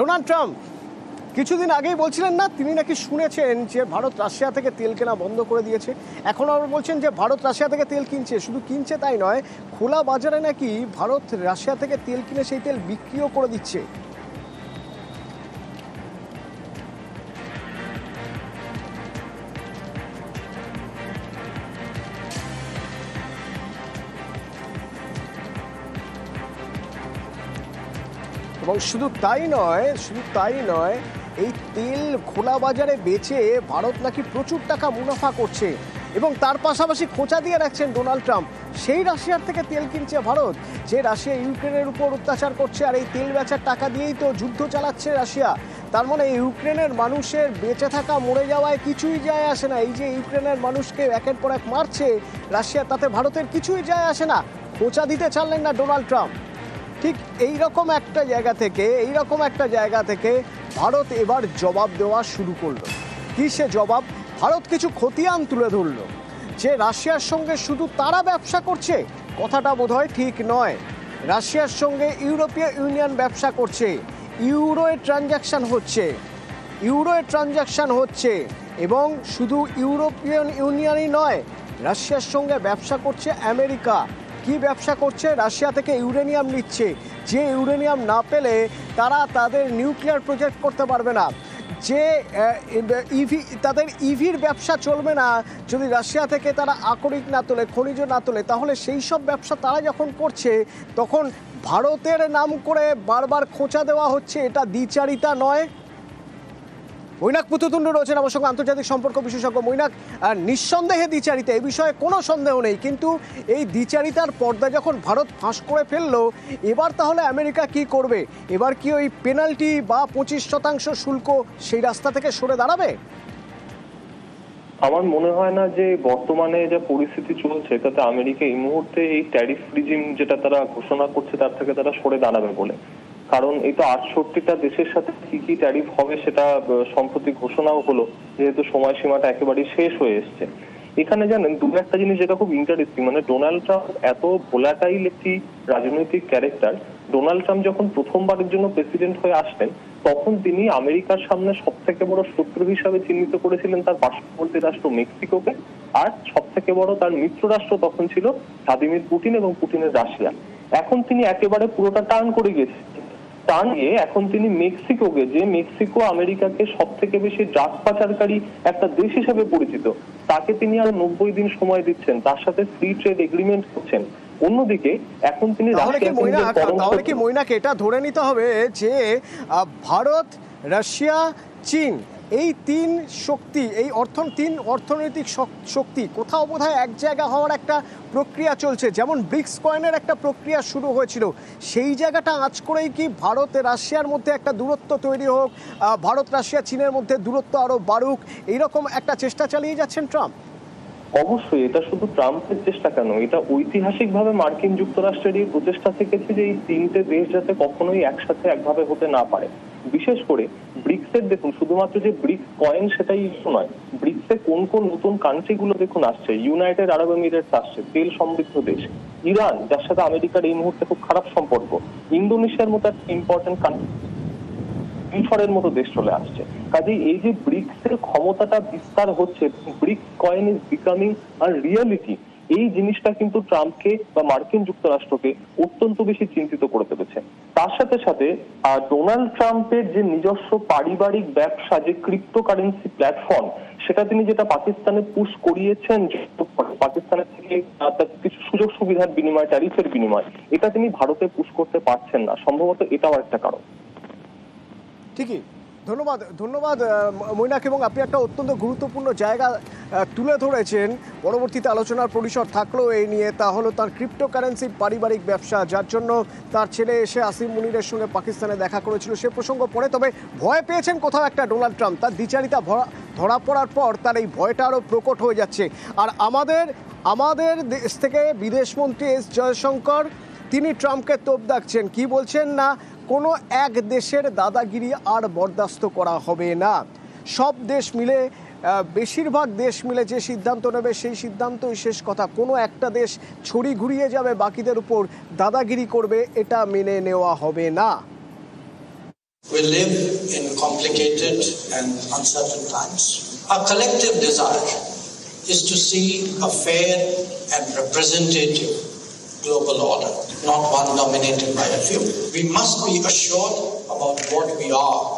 Donald Trump, কিছুদিন আগেই বলছিলেন না, তিনি নাকি শুনেছেন যে ভারত রাশিয়া থেকে তেল কেনা বন্ধ করে দিয়েছে। এখন আবার বলছেন যে ভারত রাশিয়া থেকে তেল কিনছে, শুধু কিনছে তাই নয়, খোলা বাজারে নাকি ভারত রাশিয়া থেকে তেল কিনে সেই তেল বিক্রিও করে দিচ্ছে। এবং শুধু তাই নয়, শুধু তাই নয়, এই তেল খোলা বাজারে বেচে ভারত নাকি প্রচুর টাকা মুনাফা করছে। এবং তার পাশাপাশি খোঁচা দিয়ে রাখছেন ডোনাল্ড ট্রাম্প। সেই রাশিয়ার থেকে তেল কিনছে ভারত, যে রাশিয়া ইউক্রেনের উপর অত্যাচার করছে আর এই তেল বেচার টাকা দিয়েই তো যুদ্ধ চালাচ্ছে রাশিয়া। তার মানে ইউক্রেনের মানুষের বেঁচে থাকা, মরে যাওয়ায় কিছুই যায় আসে না। এই যে ইউক্রেনের মানুষকে একের পর এক মারছে রাশিয়া, তাতে ভারতের কিছুই যায় আসে না। খোঁচা দিতে চানলেন না ডোনাল্ড ট্রাম্প। ঠিক এই রকম একটা জায়গা থেকে এই রকম একটা জায়গা থেকে ভারত এবার জবাব দেওয়া শুরু করল। কি সে জবাব? ভারত কিছু খতিয়ান তুলে ধরলো। যে রাশিয়ার সঙ্গে শুধু তারা ব্যবসা করছে, কথাটা বোধহয় ঠিক নয়। রাশিয়ার সঙ্গে ইউরোপীয় ইউনিয়ন ব্যবসা করছে ইউরোয় ট্রানজ্যাকশন হচ্ছে ইউরোয় ট্রানজ্যাকশন হচ্ছে এবং শুধু ইউরোপিয়ান ইউনিয়নই নয়, রাশিয়ার সঙ্গে ব্যবসা করছে আমেরিকা। কি ব্যবসা করছে, রাশিয়া থেকে ইউরেনিয়াম নিচ্ছে। যে ইউরেনিয়াম না পেলে তারা তাদের নিউক্লিয়ার প্রজেক্ট করতে পারবে না। যে ইভি, তাদের ইভির ব্যবসা চলবে না, যদি রাশিয়া থেকে তারা আকরিক না তোলে, খনিজ না তোলে, তাহলে সেই সব ব্যবসা তারা যখন করছে, তখন ভারতের নাম করে বারবার খোঁচা দেওয়া হচ্ছে, এটা দ্বিচারিতা নয়। মৈনাক পুতুতুণ্ড রয়েছেন আমার সঙ্গে আন্তর্জাতিক সম্পর্ক বিশেষজ্ঞ মৈনাক নিঃসন্দেহে দ্বিচারিতা এই বিষয়ে কোনো সন্দেহ নেই। কিন্তু এই দ্বিচারিতার পর্দা যখন ভারত ফাঁস করে ফেলল, এবার তাহলে আমেরিকা কি করবে? এবার কি ওই পেনাল্টি বা পঁচিশ শতাংশ শুল্ক সেই রাস্তা থেকে সরে দাঁড়াবে? আমার মনে হয় না যে বর্তমানে যা পরিস্থিতি চলছে, তাতে আমেরিকা এই মুহূর্তে এই ট্যারিফ রিজিম যেটা তারা ঘোষণা করছে, তার থেকে তারা সরে দাঁড়াবে বলে। কারণ এই তো আটষট্টিটা দেশের সাথে কি কি ট্যারিফ হবে সেটা সম্প্রতি ঘোষণাও হলো, যেহেতু সময়সীমাটা একেবারেই শেষ হয়ে এসছে। এখানে জানেন, দু একটা জিনিস যেটা খুব ইন্টারেস্টিং মানে ডোনাল্ড ট্রাম্প এত ভোলাটাইল একটি রাজনৈতিক ক্যারেক্টার ডোনাল্ড ট্রাম্প যখন প্রথমবারের জন্য প্রেসিডেন্ট হয়ে আসলেন, তখন তিনি আমেরিকার সামনে সব থেকে বড় শত্রু হিসাবে চিহ্নিত করেছিলেন তার পার্শ্ববর্তী রাষ্ট্র মেক্সিকোকে, আর সব থেকে বড় তার মিত্র রাষ্ট্র তখন ছিল ভ্লাদিমির পুতিন এবং পুতিনের রাশিয়া। এখন তিনি একেবারে পুরোটা টার্ন করে গেছেন। টার্ন নিয়ে এখন তিনি মেক্সিকোকে যে মেক্সিকো আমেরিকাকে সব থেকে বেশি ড্রাগ পাচারকারী একটা দেশ হিসাবে পরিচিত তাকে তিনি আর নব্বই দিন সময় দিচ্ছেন তার সাথে ফ্রি ট্রেড এগ্রিমেন্ট করছেন। অন্যদিকে এখন তিনি তাহলে কি মৈনাক এটা ধরে নিতে হবে যে ভারত রাশিয়া চীন এই তিন শক্তি, এই অর্থ তিন অর্থনৈতিক শক্তি কোথাও বোধহয় এক জায়গা হওয়ার একটা প্রক্রিয়া চলছে। যেমন ব্রিক্স কয়েনের একটা প্রক্রিয়া শুরু হয়েছিল। সেই জায়গাটা আজ করেই কি ভারত, রাশিয়ার মধ্যে একটা দূরত্ব তৈরি হোক ভারত, রাশিয়া, চীনের মধ্যে দূরত্ব আরও বাড়ুক, এইরকম একটা চেষ্টা চালিয়ে যাচ্ছেন ট্রাম্প? অবশ্যই, এটা শুধু ট্রাম্পের চেষ্টা কেন, এটা ঐতিহাসিকভাবে মার্কিন যুক্তরাষ্ট্রের এই প্রচেষ্টা থেকেছে যে এই তিনটে দেশ যাতে কখনোই একসাথে একভাবে হতে না পারে। বিশেষ করে ব্রিক্সের দেখুন শুধুমাত্র যে ব্রিক্স কয়েন সেটাই ইস্যু নয় ব্রিক্সে কোন কোন নতুন কান্ট্রি গুলো দেখুন আসছে ইউনাইটেড আরব এমিরেটস আসছে তেল সমৃদ্ধ দেশ ইরান যার সাথে আমেরিকার এই মুহূর্তে খুব খারাপ সম্পর্ক ইন্দোনেশিয়ার মতো একটা ইম্পর্টেন্ট কান্ট্রি মিশরের মতো দেশ চলে আসছে। কাজেই এই যে ব্রিক্স এর ক্ষমতাটা বিস্তার হচ্ছে BRICS coin is becoming a reality এই জিনিসটা কিন্তু ট্রাম্পকে বা মার্কিন যুক্তরাষ্ট্রকে অত্যন্ত বেশি চিন্তিত করে তুলেছে তার সাথে সাথে ডোনাল্ড ট্রাম্পের যে নিজস্ব পারিবারিক ব্যবসা, যে ক্রিপ্টোকারেন্সি প্ল্যাটফর্ম সেটা তিনি যেটা পাকিস্তানে পুশ করিয়েছেন পাকিস্তানের থেকে কিছু সুযোগ সুবিধার বিনিময় ট্যারিফের বিনিময়, এটা তিনি ভারতে পুশ করতে পারছেন না। সম্ভবত এটাও একটা কারণ। ঠিকই। ধন্যবাদ ধন্যবাদ মৈনাক, এবং আপনি একটা অত্যন্ত গুরুত্বপূর্ণ জায়গা তুলে ধরেছেন। পরবর্তীতে আলোচনার পরিসর থাকলেও এই নিয়ে, তা হলো তার ক্রিপ্টোকারেন্সির পারিবারিক ব্যবসা, যার জন্য তার ছেলে এসে আসিম মুনিরের সঙ্গে পাকিস্তানে দেখা করেছিল। সে প্রসঙ্গ পরে তবে ভয় পেয়েছেন কোথাও একটা ডোনাল্ড ট্রাম্প। তার দ্বিচারিতা ধরা পড়ার পর তার এই ভয়টা আরও প্রকট হয়ে যাচ্ছে। আর আমাদের আমাদের দেশ থেকে বিদেশমন্ত্রী এস জয়শঙ্কর, তিনি ট্রাম্পকে তোপ দাগছেন। কি বলছেন না? কোনো এক দেশের দাদাগিরি আর বরদাস্ত করা হবে না। সব দেশ মিলে বেশিরভাগ দেশ মিলে যে সিদ্ধান্ত নেবে, সেই সিদ্ধান্তই শেষ কথা। কোনো একটা দেশ ছড়ি ঘুরিয়ে যাবে, বাকিদের উপর দাদাগিরি করবে, এটা মেনে নেওয়া হবে না। We live in complicated and uncertain times. Our collective desire is to see a fair and representative global order, not one dominated by a few. We must be assured about what we are